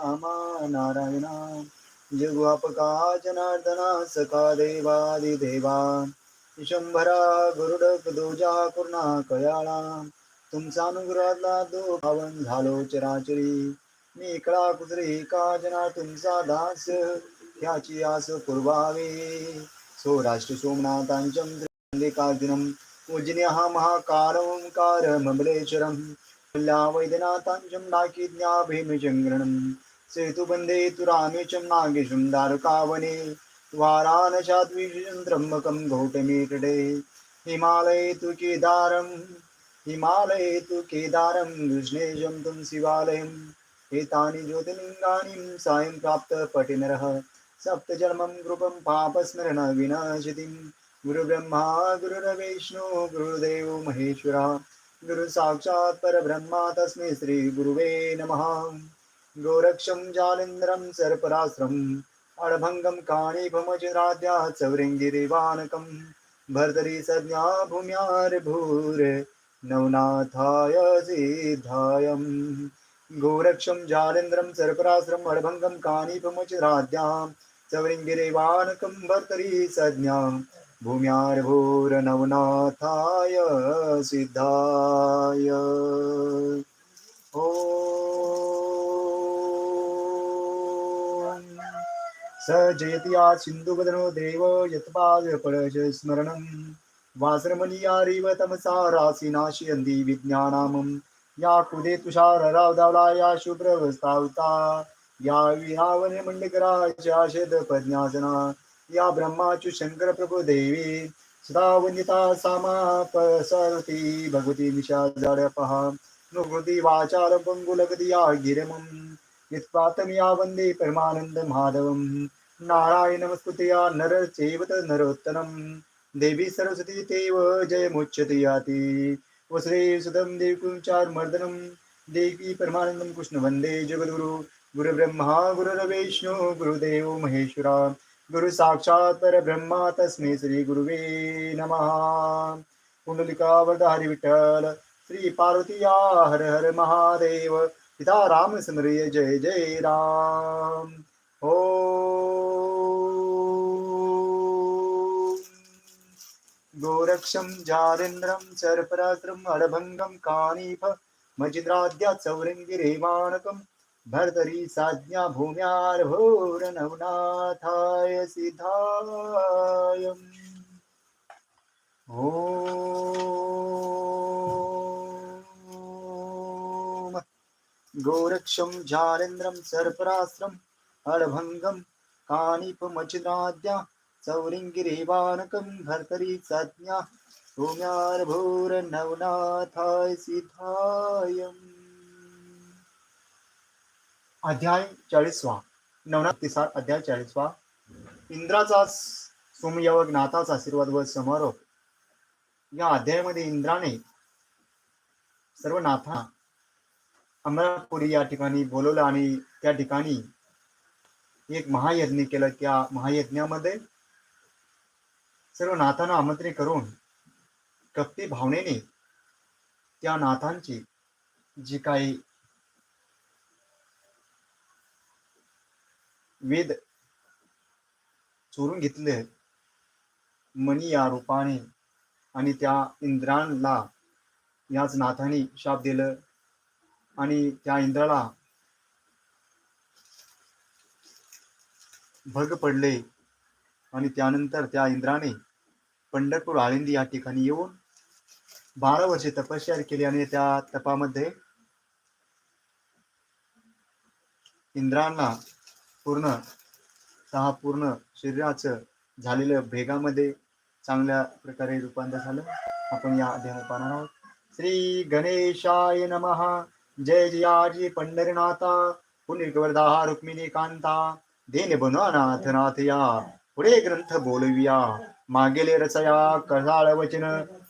रामा नारायणा जगुआपका जनार्दना देवादि देवादिदेवा शंभरा गुरुडक दोजा कुर्णा कयाळा तुमचा अनुग्रहातला दो पावन झालो चराचरी। मी इकडा कुत्री का जना तुमचा दास। ह्याची आस पूर्वावे। सौराष्ट्र सोमनाथांचम त्रिकार्जुनम पूजन्य हा महाकार ओंकार सेतुबन्धे तु रामेशं नागेशं दारुकावने वाराणशाद्विषं त्र्यम्बकं घोटमीटडे हिमालये तु केदारं हिमालये तु केदारं कृष्णेशं तुं शिवालयम् एतानि ज्योतिर्लिङ्गानि सायं प्राप्त पटिनरः। सप्तजन्मं कृपं पापस्मरण विनाशतिं। गुरुब्रह्मा गुरुर्विष्णु गुरुदेवो महेश्वरः। गुरुसाक्षात् परब्रह्मा तस्मै श्रीगुरुवे नमः। गोरक्षं जालेन्द्रं सर्पराश्रम् अणभङ्गं काणीभमजराद्या चौरङ्गिरिवानकं भर्तरि सज्ञा भूम्यार्भूर् नवनाथाय सिद्धायम्। गोरक्षं जालेन्द्रं सर्पराश्रम् अणभङ्गं काणीभमजराद्यां चौरङ्गिरिवानकं भर्तरि संज्ञा भूम्यार्भूर्नवनाथाय सिद्धाय। ॐ स जयति या सिन्धुवदनो देव यत्पादपळश स्मरणं वासरमणियारिव तमसा रासिनाशयन्ति विज्ञानामं या कुदे तुषाररावदावला या शुभ्रवस्तावता या विहावनमण्डकरा शतपज्ञासना या ब्रह्माचु शंकर देवी। सदा वंदिता सामा भगवती निशा जाडपहा। नुकृती वाचाल या गिरमं यत्पातं या वन्दे नारायणमस्तुतया नर चैवत नरोत्तरं देवी सरस्वती तेव जयमुच्यते याति। वसुरे सुतं देवकुञ्चार देवी परमानन्दं कृष्ण वन्दे जगद्गुरु। गुरुब्रह्मा गुरुर्विष्णु गुरुदेव महेश्वरा। गुरु साक्षात् परब्रह्मा तस्मै श्री गुरुवे नमः। कुंडलिका वरद हरि विठ्ठल श्री हर हर महादेव। पिता राम स्मरिय जय जय राम। हो गोरक्षं जालेन्द्रं सर्परात्रं अडभङ्गं कानीफ मजिद्राद्या चौरङ्गिरेवाणकं भर्तरी साज्ञा भूम्यार्भोरनवनाथाय सिद्धायम् ॐ गोरक्षं जालेन्द्रं सर्परास्त्रम् अडभङ्गं कानिपमचिदाद्या चौरिङ्गिरेवानकं भर्तरी सज्ञा भूम्यार्भूरनवनाथाय सिद्धायम्। अध्याय चाळीसवा नवनाथ तिसार अध्याय चाळीसवा। इंद्राचा सोमयवक नाथाचा आशीर्वाद व समारोप. या अध्यायामध्ये इंद्राने सर्व नाथा अमरापुरी या ठिकाणी बोलवलं आणि त्या ठिकाणी एक महायज्ञ केलं. त्या महायज्ञामध्ये सर्व नाथांना आमंत्रित करून कप्ती भावनेने त्या नाथांची जी काही वेद चोरून घेतले मनी या रूपाने आणि त्या इंद्रांना याच नाथाने शाप दिलं. आणि त्या इंद्राला भग पडले. आणि त्यानंतर त्या इंद्राने पंढरपूर आळंदी या ठिकाणी येऊन बारा वर्षे तपश्चर्या केली आणि त्या तपामध्ये इंद्रांना पूर्ण सहा पूर्ण शरीराचं झालेलं भेगामध्ये चांगल्या प्रकारे रूपांतर झालं. आपण या अध्यायात पाहणार आहोत. श्री गणेशाय नमहा जय जयाजी पंढरीनाथा पुण्यवर्धा रुक्मिणी कांता देन बननाथ नाथ या पुढे ग्रंथ बोलविया मागेले रचया कसाळ वचन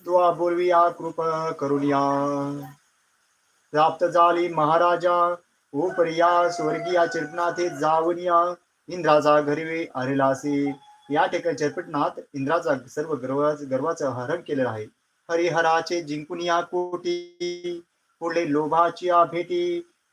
तुवा बोलविया कृप करुनिया प्राप्त झाली महाराजा उपरिया स्वर्गीया चिरपनाथे जावनिया इंद्राचा घरवे अरिलासी या ठिकाणी चिरपटनाथ इंद्राचा सर्व गर्व गर्वाचं हरण केलेलं आहे. हरिहराचे जिंकून या कोटी पुढे लोभाची भेटी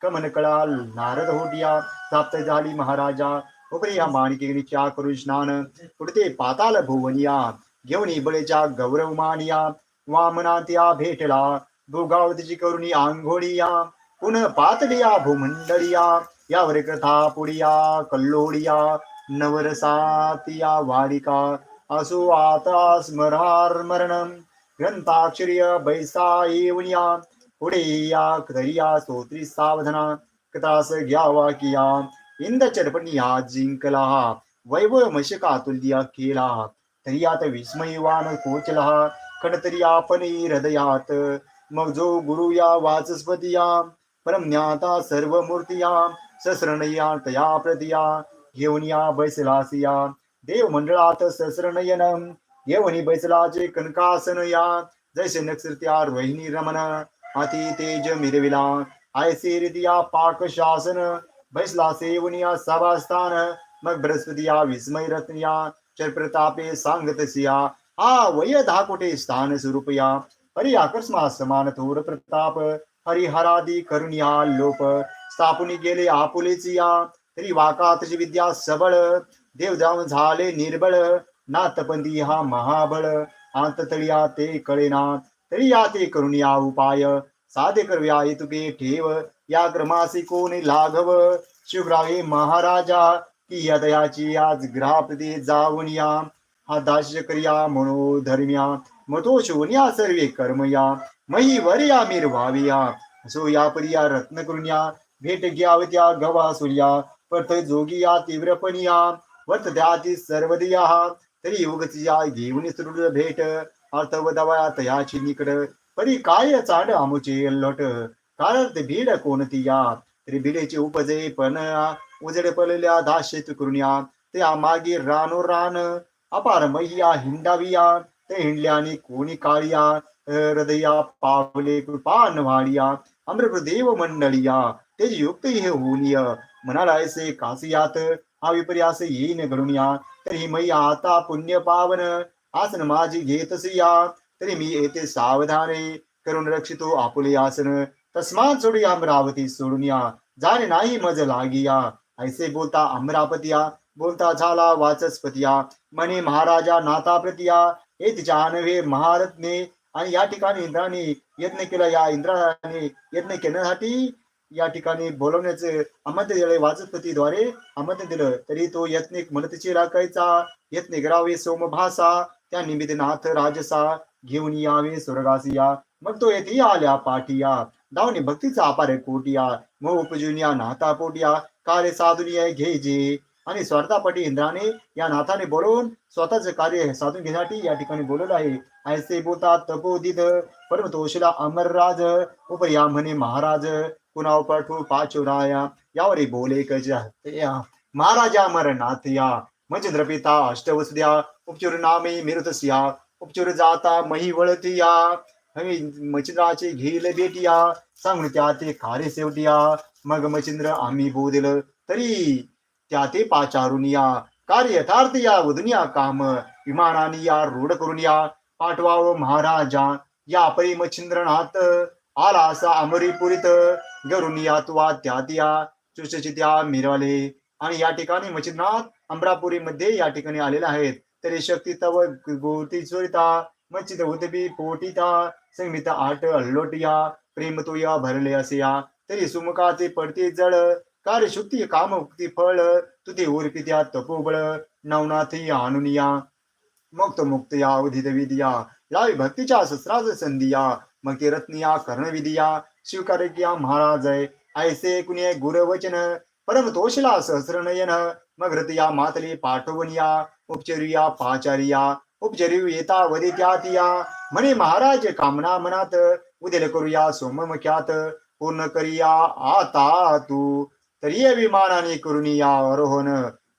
कमन कळा नारद होडिया प्राप्त झाली महाराजा उपरी या माणिकेच्या करून स्नान पुढते पाताल भुवनिया घेऊन बळेच्या गौरव मानिया वामना त्या भेटला भोगावतीची करुणी आंघोळिया पुन पातडिया भूमंडळिया यावर कथा पुडिया कल्लोडिया नवरसातिया वारिका असो आता स्मरार मरण ग्रंथाक्षरीय बैसा येवनिया पुढे या करिया स्तोत्री सावधना कथास घ्यावा किया। इंद हा जिंकला। वैभव मशका तुल्य केला तरियात विस्मयवान कोचला। खडतरी आपण हृदयात। मग जो गुरु या वाचस्पतिया परमज्ञाता सर्व मूर्तिया सस्रणया तया प्रतिया घेऊन या बैसलासिया। देव मंडळात सस्रनयन येवनी बैसलाचे कनकासन या जैसे नक्षत्या रोहिणी रमण अति तेज मिरविला। आयसे रितिया पाक शासन बैसला सेवनिया सभास्थान। मग बृहस्पतिया विस्मय रत्निया चर प्रतापे सांगतसिया हा वय दहा कोटे स्थान स्वरूपया। हरि आकर्षमा समान थोर प्रताप हरिहरादी करुणिया लोप। स्थापुनी गेले आपुलेचिया तरी वाकातची विद्या सबळ देव जाऊन झाले निर्बळ। नाथपंथी हा महाबळ। अंततळिया ते कळेना तरी या ते करुणिया उपाय साधे करव्या तुके ठेव या क्रमासी कोणी लाघव? शिवग्राहे महाराजा की यदयाची आज ग्राहप्रती जाऊन या. हा दास्य करिया म्हणो धर्म्या मतो शोनिया सर्वे कर्मया. मही वरिया मीर व्हाविया असो या परिया रत्न करुण्या भेट घ्यावत्या गवा सूर्या. जोगी या तीव्रपणिया वर्त द्याती सर्वदिया तरी युगतिया घेऊन भेट. अर्थवदवया याची निकड परी काय चाड आमुचे लोट? कारण ते भीड कोणती या तरी भिडेची उपजे पण उजड पडलेल्या दाशेत कृण्या. ते मागे रानो रान अपार मैया हिंडाविया. ते हिंडल्याने कोणी काळिया? हृदया पावले कृपान वाडिया अमृतदेव मंडळिया ते युक्त हे होलिय मनाला ऐसे कासियात हा विपर्यास येईन घडूनिया तरी मैया आता पुण्य पावन आसन माझी घेतसिया तरी मी येते सावधाने. करून रक्षितो आपुले आसन. तस्मात सोडूया अमरावती सोडून या. जाणे नाही मज लागिया ऐसे बोलता अमरापतिया बोलता झाला वाचस्पतिया म्हणे महाराजा नाथा प्रतिया हे तिच्या महारत्ने. आणि या ठिकाणी इंद्राने यत्न केला. या इंद्राने यत्न केल्यासाठी या ठिकाणी बोलवण्याचे आमंत्रण दिले. वाचस्पतीद्वारे आमंत्रण दिलं. तरी तो यत्निक म्हणतची राखायचा. यत्न करावे सोमभासा. त्या निमित्तनाथ राजसा घेऊन यावे स्वर्गासिया. मग तो येथे आल्या पाठिया. दावणी भक्तीचा अपार कोटिया. मग उपजुनिया नाथा पोटिया. कार्य साधुनिया घेजे आणि स्वार्थापटी इंद्राने या नाथाने बोलवून स्वतःच कार्य साधून घेण्यासाठी या ठिकाणी बोलवलं आहे. ऐसे बोलतात तपोदित. परम तोषला अमरराज उपया म्हणे महाराज. कुणाव पाठू पाचोराया. यावर बोले कजा महाराजा अमरनाथ या मच्छिंद्र अष्टवसुद्या. उपचुर नामे मिरुतस्या उपचुर जाता मही वळतिया हवी मच्छिंद्राचे घेईल बेटिया सांगून त्या ते खारे सेवटिया मग मच्छिंद्र आम्ही बोदिल तरी त्या ते पाचारून या कार्य यथार्थ या वधुनिया काम विमानाने या रूढ करून या पाठवाव महाराजा या परी मच्छिंद्रनाथ आला असा अमरीपुरीत गरुन या तुवा त्या त्या चुचचित्या मिरवले आणि या ठिकाणी मच्छिंद्रनाथ अमरापुरी मध्ये या ठिकाणी आलेले आहेत. तरी शक्ति तव गोटी चोरिता मच्छित उदबी पोटिता संगमित आठ अल्लोटिया प्रेम तो या भरले असे या तरी सुमुखाचे पडते जळ कार्य शुक्ती काम मुक्ती फळ तुते उर्पित्या तपोबळ नवनाथी आणुनिया मुक्त मुक्त या उदित विद्या लावी भक्तीच्या शस्त्राच संधिया मग ते रत्निया कर्णविधिया स्वीकार किया महाराज ऐसे कुणी गुरवचन परम तोषला सहस्रनयन मग रतिया मातली पाठवनिया उपचरिया पाचारिया उपचरी येता वदित्यातिया म्हणे महाराज कामना मनात उदेल करूया सोममख्यात पूर्ण करिया आता तू. तरी विमानाने या आरोहण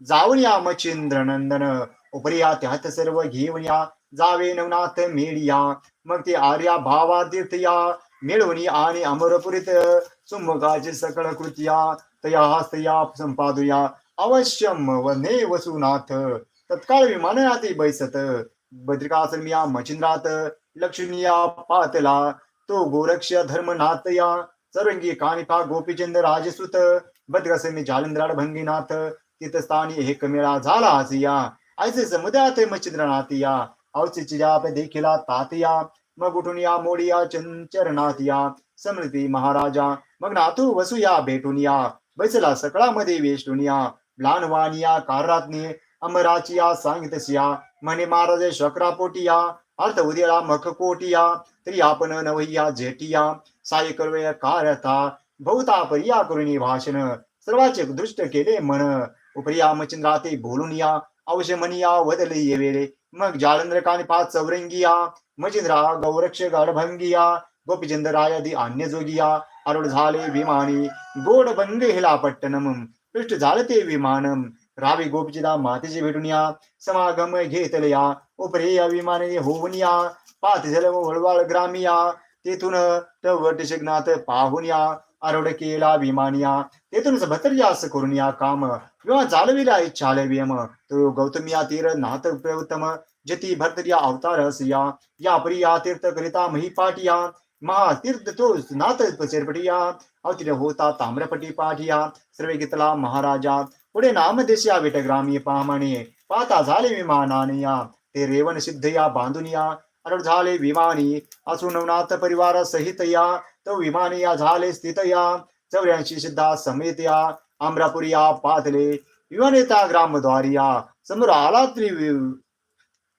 जाऊन या मच्छिंद्र नंदन उपरिया त्यात सर्व घेऊन या जावे नवनाथ मेळिया मग ते आर्या भावा तीर्थया मिळवणी आणि अमरपुरीत सुमुखाचे सकळ कृत्या तया हस्तया संपादुया. अवश्यम वने वसुनाथ. तत्काळ विमानयात बैसत. बद्रिकाश्रमिया मचिंद्रात लक्ष्मीया पातला तो गोरक्ष धर्मनाथया सर्वंगी कानिपा गोपीचंद राजसुत बदगसमी जालंधराड भंगीनाथ तिथस्थानी एक मेळा झाला हसिया ऐसे समुद्रात मच्छिंद्रनाथ या औचिच्या जाप देखिला तातिया मग उठून या मोडिया चंचरनाथ या समृद्धी महाराजा मग नातू वसुया भेटून या बैसला सकळामध्ये वेष्टून या अमराची या सांगितस या म्हणे महाराज शकरा पोटिया अर्थ उद्याला मख कोटिया तरी आपण नवय्या झेटिया साय करूया कार्यथा बहुता परिया करुणी भाषण सर्वाचे दृष्ट केले मन. उपरिया मचिंद्राते बोलून या अवश्य मनिया वदले येवेले मग जालंद्र कानिपा चौरंगिया मचिंद्रा गौरक्ष गाढभंगिया गोपीचंद्रायादी अन्य जोगिया अरुण झाले विमानी गोड बंग हिला पट्टनम. पृष्ठ झालते विमानम. रावी गोपचिदा मातेचे भेटून या समागम घेतलया उपरे या विमाने होऊन या पाथ झल वळवाळ ग्रामिया तेथून तवट शिग्नात पाहून या आरोड केला विमानिया तेथूनच भतर्यास करून या काम किंवा चालविला इच्छालव्यम तो गौतमिया तीर नाथ प्रवतम जती भर्तर्या अवतार असया या प्रिया तीर्थ करिता मही महिपाटिया महातीर्थ तो नाथ चेरपटिया अवतीर होता ताम्रपटी पाठिया सर्वे घेतला महाराजा पुढे नामदेश विटग्रामी पाहमणे पाता झाले विमानानिया ते रेवन सिद्ध या बांधून या झाले विमानी असून नवनाथ परिवार सहित या तो विमानी या झाले स्थित या चौऱ्याऐंशी सिद्धा समेत या अमरापुरी या पातले विमानेता ग्रामद्वारिया समोर आला त्रि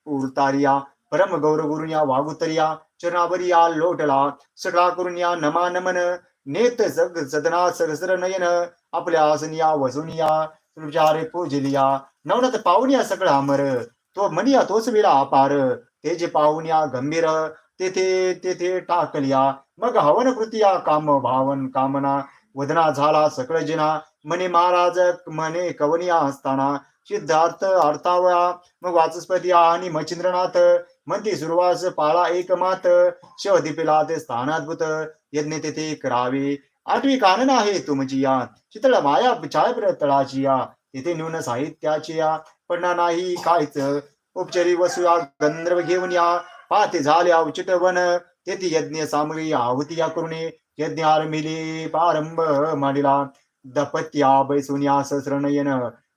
उरतारिया परम गौर गुरुया वागुतरिया चरणावरिया लोटला सगळा करून या नमा नमन नेत जग सदना सरसर नयन आपल्या आसनिया वसुनिया तुझ्यारे पूजलिया नवनत पाहुण्या सगळा अमर तो म्हणिया तोच विला अपार ते जे पाहुण्या गंभीर तेथे तेथे टाकलिया मग हवन कृतिया काम भावन कामना वदना झाला सकळ जिना म्हणे महाराज म्हणे कवनिया असताना सिद्धार्थ अर्थावया मग वाचस्पती आणि मच्छिंद्रनाथ म्हणती सुरवास पाळा एक मात शिवदीपिला ते स्थानाद्भुत यज्ञ तेथे करावे आठवी कानन आहे तुमची म्हणजे या. चितळ माया छाय तळाची या तिथे न्यून साहित्याची या. पडणार नाही कायच उपचारी वसुया गंधर्व घेऊन या. पाहते झाले अवचित वन. तेथे यज्ञ सामग्री आहुती या करुणे. यज्ञ आरंभिली प्रारंभ मांडिला. दपत्या बैसून या सहस्रनयन.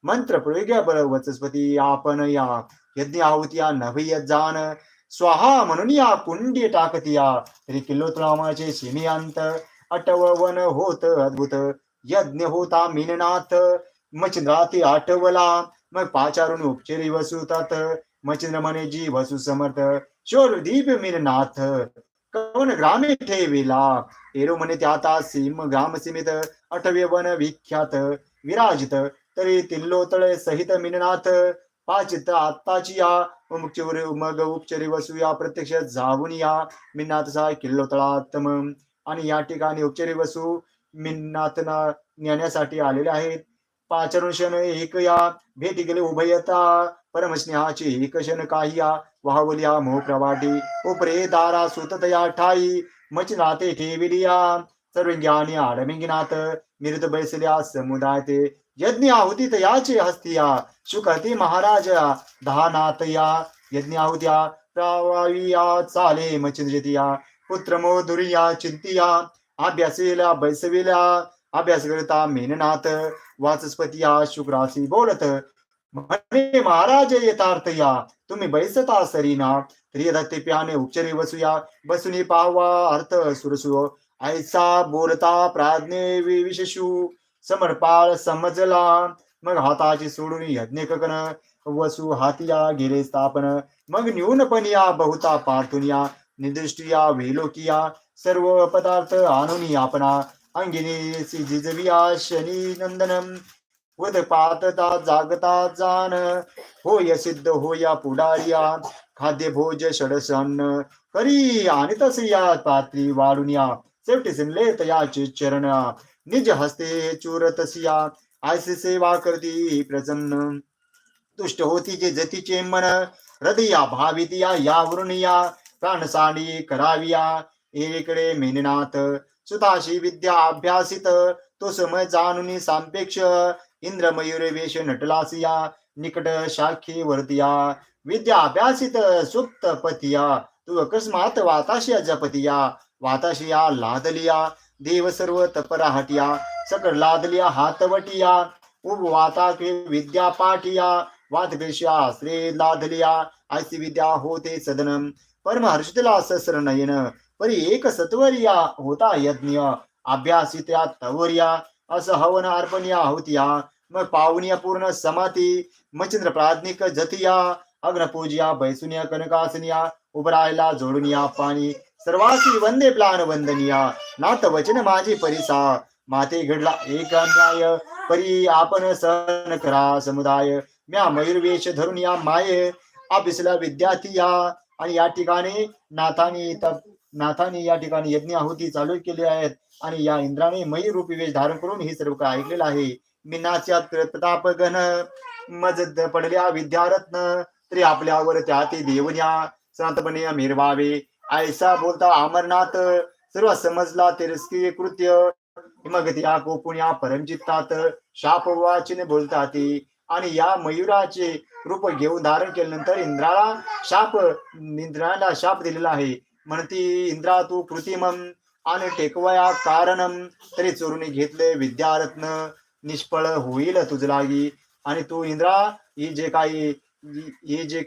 मंत्र प्रयोग्या बर वचस्पती आपण या. यज्ञ आहुतिया नभय जान. स्वाहा म्हणून या कुंडी टाकतिया तरी किल्लोत्रामाचे सीमियांत अटववन होत अद्भुत यज्ञ होता मीननाथ मचिंद्राती आठवला मग पाचारून उपचेरी वसुतात मचिंद्र म्हणे जी वसु समर्थ शोर दीप मीननाथ कवन ग्रामे ठेविला? एरो म्हणे त्याता सीम ग्राम सीमित अठवे वन विख्यात विराजित तरी तिल्लोतळे सहित मीननाथ पाचित आत्ताची या मुक्चवर मग उपचरी वसूया प्रत्यक्ष जाऊन या मिन्नाथचा किल्लोतळात मग आणि या ठिकाणी उपचारी वसू मिन्नाथना नेण्यासाठी आलेले आहेत. पाचरुषण एक या भेटी गेले उभयता परमस्नेहाची एक क्षण काही या वाहवलिया मोह प्रवाटी उपरे दारा सुततया ठाई मचनाते ठेविलिया सर्वज्ञानी आडमिंगिनाथ मिरत बैसल्या समुदाय ते यज्ञ आहुती तयाचे हस्तिया शुकती महाराज दहानाथ या. यज्ञ आहुत्या प्रावाविया चाले मचिंद्रितिया पुत्र मोधुरिया चिंतिया अभ्यासेला बैसविला अभ्यास करता मेननाथ वाचस्पतिया शुक्रासी बोलत म्हणे महाराज येतार्थ या तुम्ही बैसता सरीना त्रियदत्ते प्याने उपचरी बसूया बसुनी पावा अर्थ सुरसु ऐसा बोलता प्राज्ञे विशेषू समर्पाळ समजला मग हाताची सोडून यज्ञ ककन वसु हातिया गेले स्थापन मग न्यूनपणिया बहुता पार्थुनिया निदृष्टिया विलोकिया सर्व पदार्थ आणून आपणा. अंगिनी जिजविया शनी नंदनम. वद पातता जागता जान. होय सिद्ध होया पुढारिया. खाद्य भोज षडसन्न. करी आणि तसया पात्री वाढून या शेवटी सिमले तयाचे चरण. निज हस्ते चुरतसिया आयसे सेवा करती प्रसन्न. तुष्ट होती जे जतीचे मन. हृदया भावितिया या या प्राणसाणी कराविया. एकीकडे मेननाथ सुताशी विद्या अभ्यासित तो समय जाणून सापेक्ष इंद्र मयूर वेश नटलासिया निकट शाखी वर्तिया. विद्या अभ्यासित सुप्त पतिया तू अकस्मात वाताशिया जपतिया. वाताशिया लादलिया. देव सर्व तपरा हटिया सकळ लादलिया हातवटिया उभ वाता के विद्या पाठिया वात पेशा लादलिया. आयसी विद्या होते सदनम. परम हर्षितला नयन परी एक सत्वरिया होता यज्ञ अभ्यासित्या तवरिया असं हवन अर्पणिया होतिया मग पावनिया पूर्ण समाती मचिंद्र प्राज्ञिक जतिया अग्नपूजिया बैसुनिया कनकासनिया उभरायला जोडुनिया पाणी सर्वासी वंदे प्लान वंदनिया नात वचन माझी परिसा माते घडला एक अन्याय परी आपण सहन करा समुदाय म्या मयूरवेश धरून या माये अभिसला विद्यार्थी या आणि या ठिकाणी नाथानी तप नाथानी या ठिकाणी यज्ञ आहुती चालू केली आहेत. आणि या इंद्राने मयी रूपी वेश धारण करून हे सर्व काय ऐकलेलं आहे. मिनाच्यात प्रताप गण मजद पडल्या विद्यारत्न तरी आपल्यावर त्या ते देवन्या सनातपणे मिरवावे ऐसा बोलता अमरनाथ सर्व समजला तिरस्की कृत्य. मग त्या कोपुण्या परमचित्तात. शाप बोलता ते. आणि या मयुराचे रूप घेऊन धारण केल्यानंतर इंद्राला शाप इंद्राला शाप दिलेला आहे. म्हणती इंद्रा तू कृतिमम आणि टेकवया कारणम तरी चोरून घेतले विद्यारत्न. निष्फळ होईल तुझ लागी. आणि तू इंद्रा ही जे काही ही जे